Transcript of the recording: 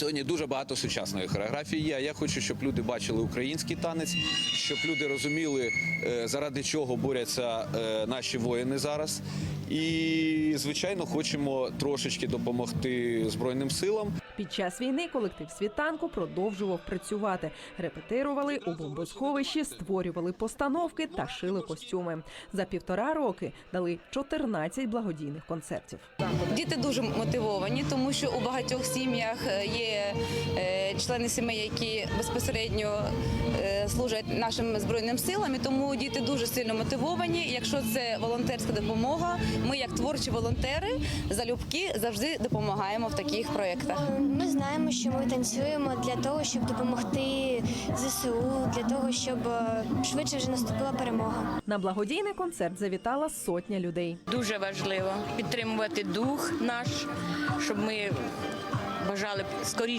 Сьогодні дуже багато сучасної хореографії є. Я хочу, щоб люди бачили український танець, щоб люди розуміли, е, заради чого борються е, наші воїни зараз. І, звичайно, хочемо трошечки допомогти Збройним силам. Під час війни колектив світанку продовжував працювати. Репетирували у бомбосховищі, створювали постановки та шили костюми. За півтора роки дали 14 благодійних концертів. Діти дуже мотивовані, тому що у багатьох сім'ях е, є члени сімей, які безпосередньо е, служать нашим збройним силам. І тому діти дуже сильно мотивовані. Якщо це волонтерська допомога, ми, як творчі волонтери, залюбки завжди допомагаємо в таких проєктах. Ми знаємо, що ми танцюємо для того, щоб допомогти ЗСУ, для того, щоб е, швидше вже наступила перемога. На благодійний концерт завітала сотня людей. Дуже важливо підтримувати дух наш, щоб ми бажали скоріше.